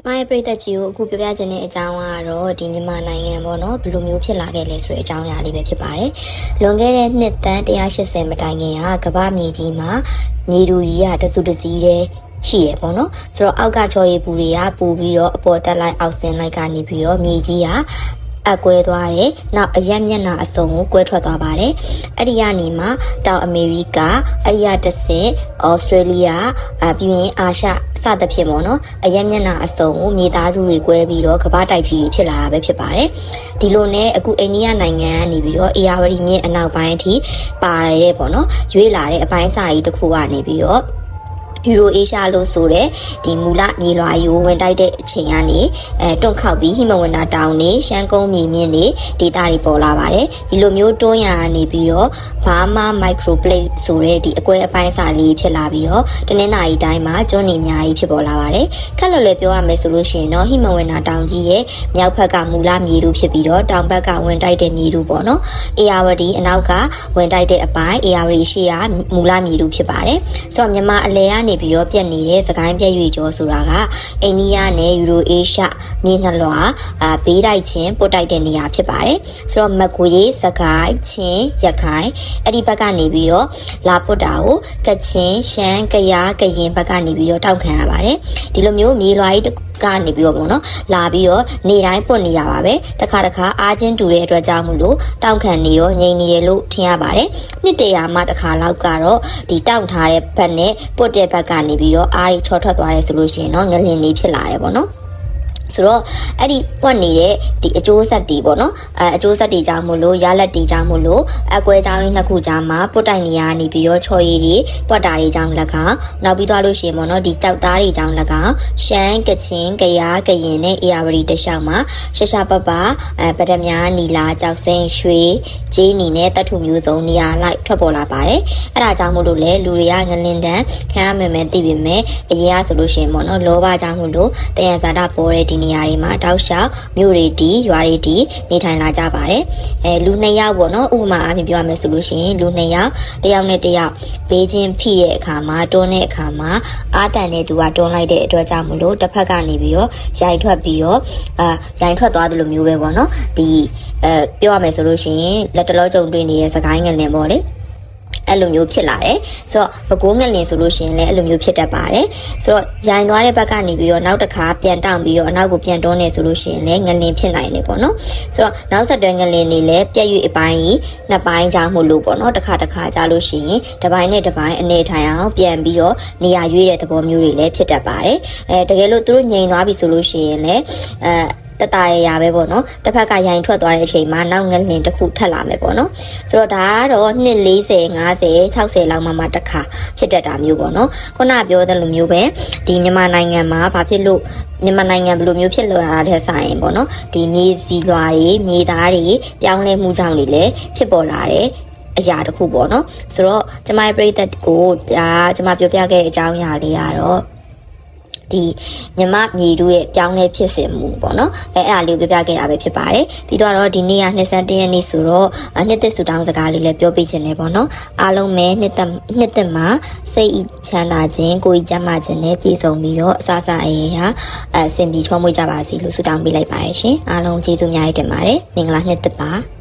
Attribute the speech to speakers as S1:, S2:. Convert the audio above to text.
S1: ကျမရဲ့ပြည်သက်ကြီးကိုအခုပြောပြချင်တဲ့အကြောင်းကတော့ဒီမြန်မာနိုင်ငံပေါ့နော်ဘယ်လိုမျိုးဖြစ်လာခဲ့လဲဆိုတဲ့အကြောင်းအရာလေးပဲဖြစ်ပါတယ်။လွန်ခဲ့တဲ့နှစ်တန်း180မတိုင်ခင်ကကမ္ဘာမြေကြီးမှာမြေတူကြီးကတစုတစည်းတဲ့ရှိရပေါ့နော်ဆိုတော့အောက်ကချော်ရည်ပူတွေကပူပြီးတော့အပေါ်တက်လိုက်အောက်ဆင်းလိုက်ကနေပြီးတော့မြေကြီးက အကွဲသွားတယ်။နောက်အရက်မျက်နှာအစုံကိုကွဲထွက်သွားပါတယ်။အဲ့ဒီကနေမှတောင်အမေရိကအဲ့ဒီကတစ်ဆင့်ဩစတြေးလျအပြီးရင်အာရှစသဖြင့်ပေါ့နော်။အရက်မျက်နှာအစုံကိုမြေသားစုတွေကွဲပြီးတော့ကမ္ဘာတိုက်ကြီးဖြစ်လာတာပဲဖြစ်ပါတယ်။ဒီလိုနဲ့အခုအိန္ဒိယနိုင်ငံကနေပြီးတော့အေယာဝတီမြစ်အနောက်ပိုင်းအထိပါရတဲ့ပေါ့နော်။ရွေးလာတဲ့အပိုင်းအစာကြီးတစ်ခုကနေပြီးတော့ ယူရိုအေရှားလို့ဆိုတဲ့ဒီမူလမြေလွှာယူဝင်တိုက်တဲ့အချိန်ကနေအဲတွန့်ခောက်ပြီးဟိမဝန္တာတောင်နေရှမ်းကုန်းမြေမြင့်နေဒေတာတွေပေါ်လာပါတယ်ဒီလိုမျိုးတွန်းရနေပြီးတော့ဘာမာမိုက်ခရိုပလိတ်ဆိုတဲ့ဒီအကွဲအပိုင်းစာလေးဖြစ်လာပြီးတော့တနင်္လာရီတိုင်းမှာကျွန်းနေအများကြီးဖြစ်ပေါ်လာပါတယ်ခက်လွယ်လွယ်ပြောရမယ်ဆိုလို့ရှိရင်တော့ဟိမဝန္တာတောင်ကြီးရဲ့မြောက်ဘက်ကမူလမြေလူဖြစ်ပြီးတော့တောင်ဘက်ကဝင်တိုက်တဲ့မြေလူပေါ့နော်အေယာဝတီအနောက်ကဝင်တိုက်တဲ့အပိုင်းအေယာဝတီရှေ့ကမူလမြေလူဖြစ်ပါတယ်ဆိုတော့မြန်မာအလဲကနေနေပြီးတော့ပြက်နေတဲ့စကိုင်းပြက်ရွေကျော်ဆိုတာကအိန္ဒိယနဲ့ယူရိုအေးရှားမြေနှလွှာအာဘေးတိုက်ချင်းပုတ်တိုက်တဲ့နေရာဖြစ်ပါတယ်ဆိုတော့မကွေးစကိုင်းချင်းရခိုင်အဲ့ဒီဘက်ကနေပြီးတော့လာပုတ်တာကိုကချင်ရှမ်းကယားကရင်ဘက်ကနေပြီးတော့တောက်ခံရပါတယ်ဒီလိုမျိုးမြေလွှာကြီး ကနေပြီးတော့ပေါ့နော်လာပြီးတော့နေတိုင်းပွတ်နေရပါပဲတခါတခါအားချင်းတူတဲ့အတွက်ကြောင့်မလို့တောက်ခံနေတော့ငြိမ်နေရလို့ထင်ရပါတယ်နှစ်တရာမှတခါလောက်ကတော့ဒီတောက်ထားတဲ့ဘက်နဲ့ပွတ်တဲ့ဘက်ကနေပြီးတော့အားကြီးချောထွက်သွားတယ်ဆိုလို့ရှိရင်တော့ငလင်နေဖြစ်လာတယ်ပေါ့နော် ဆိုတော့အဲ့ဒီပွက်နေတဲ့ဒီအကျိုးဆက်တွေပေါ့နော်အဲအကျိုးဆက်တွေကြောင့်မို့လို့ရလက်တွေကြောင့်မို့လို့အကွဲကြောင်းနှစ်ခုကြားမှာပုတ်တိုင်နေရနေပြီးတော့ချော်ရည်တွေပွက်တာတွေကြောင့်၎င်းနောက်ပြီးသွားလို့ရှိရင်ပေါ့နော်ဒီကြောက်သားတွေကြောင့်၎င်းရှမ်းကချင်ကယားကရင်နဲ့အေရဝတီတခြားမှာရှရှာပပအဲပဒမြားနီလာကြောက်စင်းရွှေဂျင်းနီနဲ့တတ်ထုမျိုးစုံနေရာလိုက်ထွက်ပေါ်လာပါတယ်အဲ့ဒါကြောင့်မို့လို့လေလူတွေကငလင်တန်ခံရမယ်မယ်သိပြီမဲ့အရင်ကဆိုလို့ရှိရင်ပေါ့နော်လောဘကြောင့်မို့လို့တယံဇာတာပေါ်တဲ့ဒီနေရာတွေမှာတောက်လျှောက်မြို့တွေတီရွာတွေတီနေထိုင်လာကြပါတယ်အဲလူနှစ်ယောက်ပေါ့နော်ဥပမာအားဖြင့်ပြောရမယ်ဆိုလို့ရှိရင်လူနှစ်ယောက်တယောက်နဲ့တယောက်ဘေးချင်းဖိတဲ့အခါမှာတွန်းတဲ့အခါမှာအာတန်တဲ့သူကတွန်းလိုက်တဲ့အတွက်ကြောင့်မလို့တစ်ဖက်ကနေပြီးတော့ရိုင်ထွက်ပြီးတော့အာရိုင်ထွက်သွားသလိုမျိုးပဲပေါ့နော်ဒီအဲပြောရမယ်ဆိုလို့ရှိရင်လက်တလောကြုံတွေ့နေတဲ့စကိုင်းငလင်ပေါ့လေ အဲ့လိုမျိုးဖြစ်လာတယ်ဆိုတော့ဘကိုးငလင်ဆိုလို့ရှိရင်လည်းအဲ့လိုမျိုးဖြစ်တတ်ပါတယ်ဆိုတော့ရိုင်သွားတဲ့ဘက်ကနေပြီးတော့နောက်တစ်ခါပြန်တောင့်ပြီးတော့အနောက်ကိုပြန်တွန်းနေဆိုလို့ရှိရင်လည်းငလင်ဖြစ်နိုင်တယ်ပေါ့နော်ဆိုတော့နောက်ဆက်တွဲငလင်တွေလည်းပြက်ရွေအပိုင်းကြီးနှစ်ပိုင်းကြောင့်မို့လို့ပေါ့နော်တစ်ခါတစ်ခါကြာလို့ရှိရင်တစ်ပိုင်းနဲ့တစ်ပိုင်းအနေထိုင်အောင်ပြန်ပြီးတော့နေရာရွေးတဲ့သဘောမျိုးတွေလည်းဖြစ်တတ်ပါတယ်အဲတကယ်လို့သူတို့ငြိမ်သွားပြီဆိုလို့ရှိရင်လည်းအဲ တတရရပဲပေါ့နော်တစ်ဖက်ကရိုင်ထွက်သွားတဲ့အချိန်မှာနောက်ငလင်တစ်ခုထပ်လာမယ်ပေါ့နော်ဆိုတော့ဒါကတော့နှစ်40 50 60လောက်မှမှတစ်ခါဖြစ်တတ်တာမျိုးပေါ့နော်ခုနပြောတဲ့လိုမျိုးပဲဒီမြန်မာနိုင်ငံမှာဘာဖြစ်လို့မြန်မာနိုင်ငံဘယ်လိုမျိုးဖြစ်လာတဲ့ဆိုင်ပေါ့နော်ဒီမြေစီလွာတွေမြေသားတွေပြောင်းလဲမှုကြောင့်တွေလည်းဖြစ်ပေါ်လာတယ်အရာတစ်ခုပေါ့နော်ဆိုတော့ကျမရဲ့ပြိသက်ကိုဒါကျမပြောပြခဲ့တဲ့အကြောင်းအရာလေးကတော့ ဒီမြမမြေတို့ရဲ့ပြောင်းလဲဖြစ်စဉ်မှုပေါ့နော်အဲအဲ့ဒါလေးကိုပြောပြခဲ့တာပဲဖြစ်ပါတယ်ပြီးတော့ဒီနေ့က21ရက်နေ့ဆိုတော့နှစ်သက်ဆူတောင်းစကားလေးလည်းပြောပြချင်တယ်ပေါ့နော်အားလုံးပဲနှစ်သက်နှစ်သက်မှာစိတ်ချမ်းသာခြင်းကိုယ်ကျန်းမာခြင်းနဲ့ပြည့်စုံပြီးတော့အစအစအရေးဟာအဆင်ပြေချောမွေ့ကြပါစေလို့ဆုတောင်းပေးလိုက်ပါတယ်ရှင်အားလုံးကျေးဇူးအများကြီးတင်ပါတယ်မင်္ဂလာနှစ်သက်ပါ